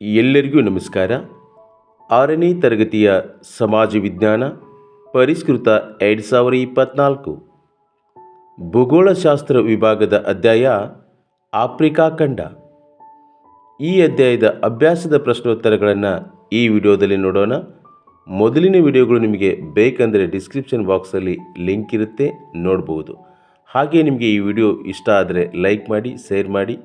ಎಲ್ಲರಿಗೂ ನಮಸ್ಕಾರ. ಆರನೇ ತರಗತಿಯ ಸಮಾಜ ವಿಜ್ಞಾನ ಪರಿಷ್ಕೃತ ಎರಡು ಸಾವಿರ ಇಪ್ಪತ್ತ್ನಾಲ್ಕು ಭೂಗೋಳಶಾಸ್ತ್ರ ವಿಭಾಗದ ಅಧ್ಯಾಯ ಆಫ್ರಿಕಾ ಖಂಡ. ಈ ಅಧ್ಯಾಯದ ಅಭ್ಯಾಸದ ಪ್ರಶ್ನೋತ್ತರಗಳನ್ನು ಈ ವಿಡಿಯೋದಲ್ಲಿ ನೋಡೋಣ. ಮೊದಲಿನ ವಿಡಿಯೋಗಳು ನಿಮಗೆ ಬೇಕಂದರೆ ಡಿಸ್ಕ್ರಿಪ್ಷನ್ ಬಾಕ್ಸಲ್ಲಿ ಲಿಂಕ್ ಇರುತ್ತೆ, ನೋಡ್ಬೋದು. ಹಾಗೆ ನಿಮಗೆ ಈ ವಿಡಿಯೋ ಇಷ್ಟ ಆದರೆ ಲೈಕ್ ಮಾಡಿ, ಶೇರ್ ಮಾಡಿ.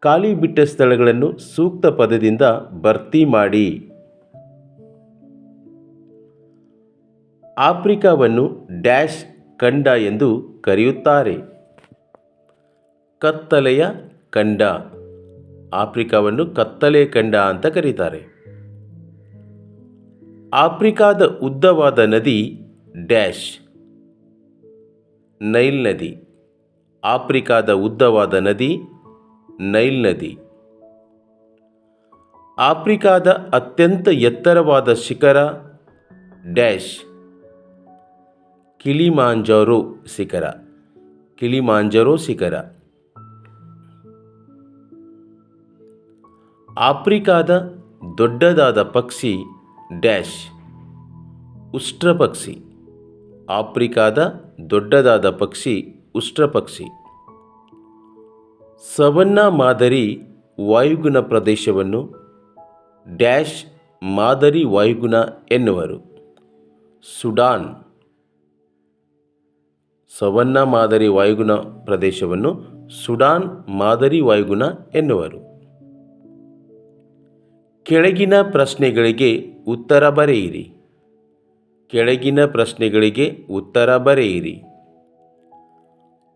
ಖಾಲಿ ಬಿಟ್ಟ ಸ್ಥಳಗಳನ್ನು ಸೂಕ್ತ ಪದದಿಂದ ಭರ್ತಿ ಮಾಡಿ. ಆಫ್ರಿಕಾವನ್ನು ಡ್ಯಾಶ್ ಖಂಡ ಎಂದು ಕರೆಯುತ್ತಾರೆ. ಕತ್ತಲೆಯ ಖಂಡ. ಆಫ್ರಿಕಾವನ್ನು ಕತ್ತಲೆ ಖಂಡ ಅಂತ ಕರೀತಾರೆ. ಆಫ್ರಿಕಾದ ಉದ್ದವಾದ ನದಿ ಡ್ಯಾಶ್. ನೈಲ್ ನದಿ. ಆಫ್ರಿಕಾದ ಉದ್ದವಾದ ನದಿ ನೈಲ್ ನದಿ. ಆಫ್ರಿಕಾದ ಅತ್ಯಂತ ಎತ್ತರವಾದ ಶಿಖರ ಡ್ಯಾಶ್. ಕಿಲಿಮಾಂಜರೋ ಶಿಖರ. ಕಿಲಿಮಾಂಜರೋ ಶಿಖರ. ಆಫ್ರಿಕಾದ ದೊಡ್ಡದಾದ ಪಕ್ಷಿ ಡ್ಯಾಶ್. ಉಷ್ಟ್ರ ಪಕ್ಷಿ ಆಫ್ರಿಕಾದ ದೊಡ್ಡದಾದ ಪಕ್ಷಿ ಉಷ್ಟ್ರ ಪಕ್ಷಿ ಸವನ್ನಾ ಮಾದರಿ ವಾಯುಗುಣ ಪ್ರದೇಶವನ್ನು ಡ್ಯಾಶ್ ಮಾದರಿ ವಾಯುಗುಣ ಎನ್ನುವರು. ಸುಡಾನ್ ಸವನ್ನಾ ಮಾದರಿ ವಾಯುಗುಣ ಪ್ರದೇಶವನ್ನು ಸುಡಾನ್ ಮಾದರಿ ವಾಯುಗುಣ ಎನ್ನುವರು. ಕೆಳಗಿನ ಪ್ರಶ್ನೆಗಳಿಗೆ ಉತ್ತರ ಬರೆಯಿರಿ. ಕೆಳಗಿನ ಪ್ರಶ್ನೆಗಳಿಗೆ ಉತ್ತರ ಬರೆಯಿರಿ.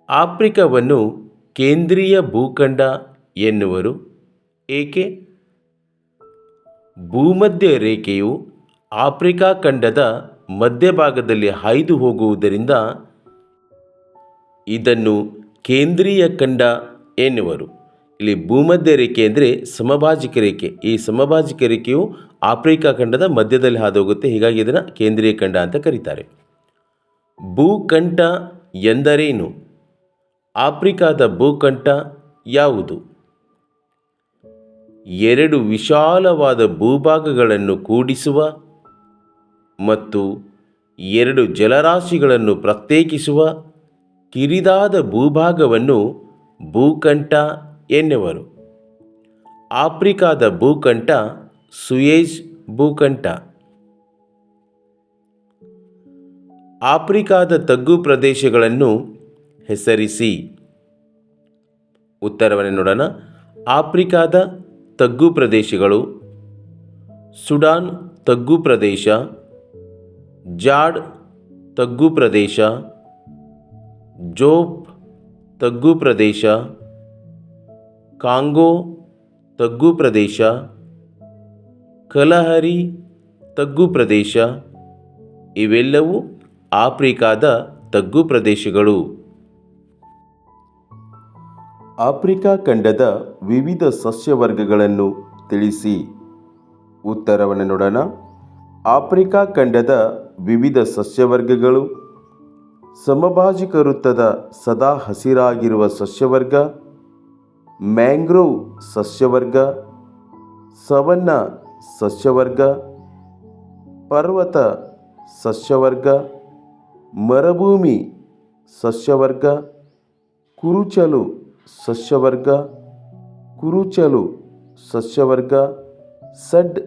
ಆಫ್ರಿಕಾವನ್ನು ಕೇಂದ್ರೀಯ ಭೂಖಂಡ ಎನ್ನುವರು. ಏಕೆ? ಭೂಮಧ್ಯ ರೇಖೆಯು ಆಫ್ರಿಕಾ ಖಂಡದ ಮಧ್ಯಭಾಗದಲ್ಲಿ ಹಾಯ್ದು ಹೋಗುವುದರಿಂದ ಇದನ್ನು ಕೇಂದ್ರೀಯ ಖಂಡ ಎನ್ನುವರು. ಇಲ್ಲಿ ಭೂಮಧ್ಯ ರೇಖೆ ಅಂದರೆ ಸಮಭಾಜಿಕ ರೇಖೆ. ಈ ಸಮಭಾಜಿಕ ರೇಖೆಯು ಆಫ್ರಿಕಾ ಖಂಡದ ಮಧ್ಯದಲ್ಲಿ ಹಾದು ಹೋಗುತ್ತೆ. ಹೀಗಾಗಿ ಇದನ್ನು ಕೇಂದ್ರೀಯ ಖಂಡ ಅಂತ ಕರೀತಾರೆ. ಭೂಖಂಡ ಎಂದರೇನು? ಆಫ್ರಿಕಾದ ಭೂಖಂಡ ಯಾವುದು? ಎರಡು ವಿಶಾಲವಾದ ಭೂಭಾಗಗಳನ್ನು ಕೂಡಿಸುವ ಮತ್ತು ಎರಡು ಜಲರಾಶಿಗಳನ್ನು ಪ್ರತ್ಯೇಕಿಸುವ ಕಿರಿದಾದ ಭೂಭಾಗವನ್ನು ಭೂಕಂಠ ಎನ್ನುವರು. ಆಫ್ರಿಕಾದ ಭೂಕಂಠ ಸುಯೇಜ್ ಭೂಕಂಠ ಆಫ್ರಿಕಾದ ತಗ್ಗು ಪ್ರದೇಶಗಳನ್ನು ಹೆಸರಿಸಿ. ಉತ್ತರವನ್ನು ನೋಡೋಣ. ಆಫ್ರಿಕಾದ ತಗ್ಗು ಪ್ರದೇಶಗಳು. ಸುಡಾನ್ ತಗ್ಗು ಪ್ರದೇಶ. ಜಾಡ್ ತಗ್ಗು ಪ್ರದೇಶ. ಜೋಪ್ ತಗ್ಗು ಪ್ರದೇಶ. ಕಾಂಗೋ ತಗ್ಗು ಪ್ರದೇಶ. ಕಲಹರಿ ತಗ್ಗು ಪ್ರದೇಶ. ಇವೆಲ್ಲವೂ ಆಫ್ರಿಕಾದ ತಗ್ಗು ಪ್ರದೇಶಗಳು. ಆಫ್ರಿಕಾ ಖಂಡದ ವಿವಿಧ ಸಸ್ಯವರ್ಗಗಳನ್ನು ತಿಳಿಸಿ. ಉತ್ತರವನ್ನು ನೋಡೋಣ. ಆಫ್ರಿಕಾ ಖಂಡದ ವಿವಿಧ ಸಸ್ಯವರ್ಗಗಳು. ಸಮಭಾಜಿಕ ವೃತ್ತದ ಸದಾ ಹಸಿರಾಗಿರುವ ಸಸ್ಯವರ್ಗ. ಮ್ಯಾಂಗ್ರೋವ್ ಸಸ್ಯವರ್ಗ. ಸವನ್ನ ಸಸ್ಯವರ್ಗ. ಪರ್ವತ ಸಸ್ಯವರ್ಗ. ಮರುಭೂಮಿ ಸಸ್ಯವರ್ಗ. ಕುರುಚಲು ಸಸ್ಯವರ್ಗ, ಕುರುಚಲು ಸಸ್ಯವರ್ಗ, ಸಡ್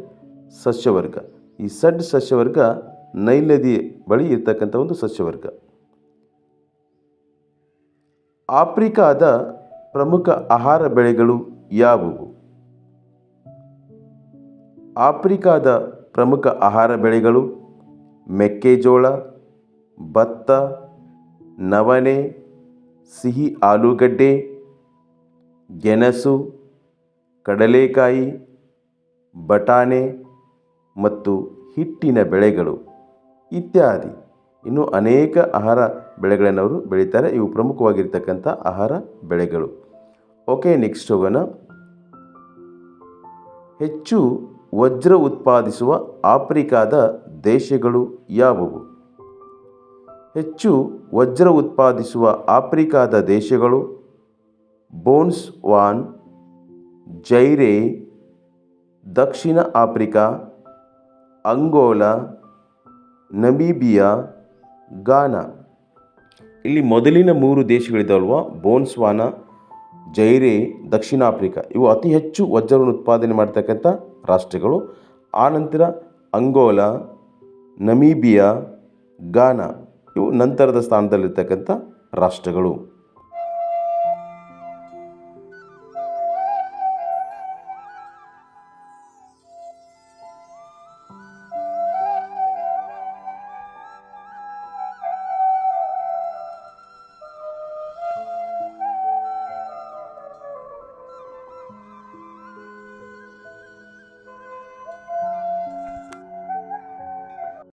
ಸಸ್ಯವರ್ಗ. ಈ ಸಡ್ ಸಸ್ಯವರ್ಗ ನೈಲ್ ನದಿ ಬಳಿ ಇರ್ತಕ್ಕಂಥ ಒಂದು ಸಸ್ಯವರ್ಗ. ಆಫ್ರಿಕಾದ ಪ್ರಮುಖ ಆಹಾರ ಬೆಳೆಗಳು ಯಾವುವು? ಆಫ್ರಿಕಾದ ಪ್ರಮುಖ ಆಹಾರ ಬೆಳೆಗಳು ಮೆಕ್ಕೆಜೋಳ, ಭತ್ತ, ನವಣೆ, ಸಿಹಿ ಆಲೂಗಡ್ಡೆ ಗೆಣಸು, ಕಡಲೆಕಾಯಿ, ಬಟಾಣೆ ಮತ್ತು ಹಿಟ್ಟಿನ ಬೆಳೆಗಳು ಇತ್ಯಾದಿ. ಇನ್ನು ಅನೇಕ ಆಹಾರ ಬೆಳೆಗಳನ್ನು ಅವರು ಬೆಳೀತಾರೆ. ಇವು ಪ್ರಮುಖವಾಗಿರ್ತಕ್ಕಂಥ ಆಹಾರ ಬೆಳೆಗಳು. ಓಕೆ, ನೆಕ್ಸ್ಟ್ ಹೋಗೋಣ. ಹೆಚ್ಚು ವಜ್ರ ಉತ್ಪಾದಿಸುವ ಆಫ್ರಿಕಾದ ದೇಶಗಳು ಯಾವುವು? ಹೆಚ್ಚು ವಜ್ರ ಉತ್ಪಾದಿಸುವ ಆಫ್ರಿಕಾದ ದೇಶಗಳು ಬೋನ್ಸ್ವಾನ್ ಜೈರೆ, ದಕ್ಷಿಣ ಆಫ್ರಿಕಾ, ಅಂಗೋಲಾ, ನಮೀಬಿಯಾ ಗಾನಾ ಇಲ್ಲಿ ಮೊದಲಿನ ಮೂರು ದೇಶಗಳಿದಾವಲ್ವ? ಬೋನ್ಸ್ವಾನ ಜೈರೆ, ದಕ್ಷಿಣ ಆಫ್ರಿಕಾ. ಇವು ಅತಿ ಹೆಚ್ಚು ವಜ್ರವನ್ನು ಉತ್ಪಾದನೆ ಮಾಡ್ತಕ್ಕಂಥ ರಾಷ್ಟ್ರಗಳು. ಆನಂತರ ಅಂಗೋಲಾ, ನಮೀಬಿಯಾ ಗಾನಾ ಇವು ನಂತರದ ಸ್ಥಾನದಲ್ಲಿರ್ತಕ್ಕಂಥ ರಾಷ್ಟ್ರಗಳು.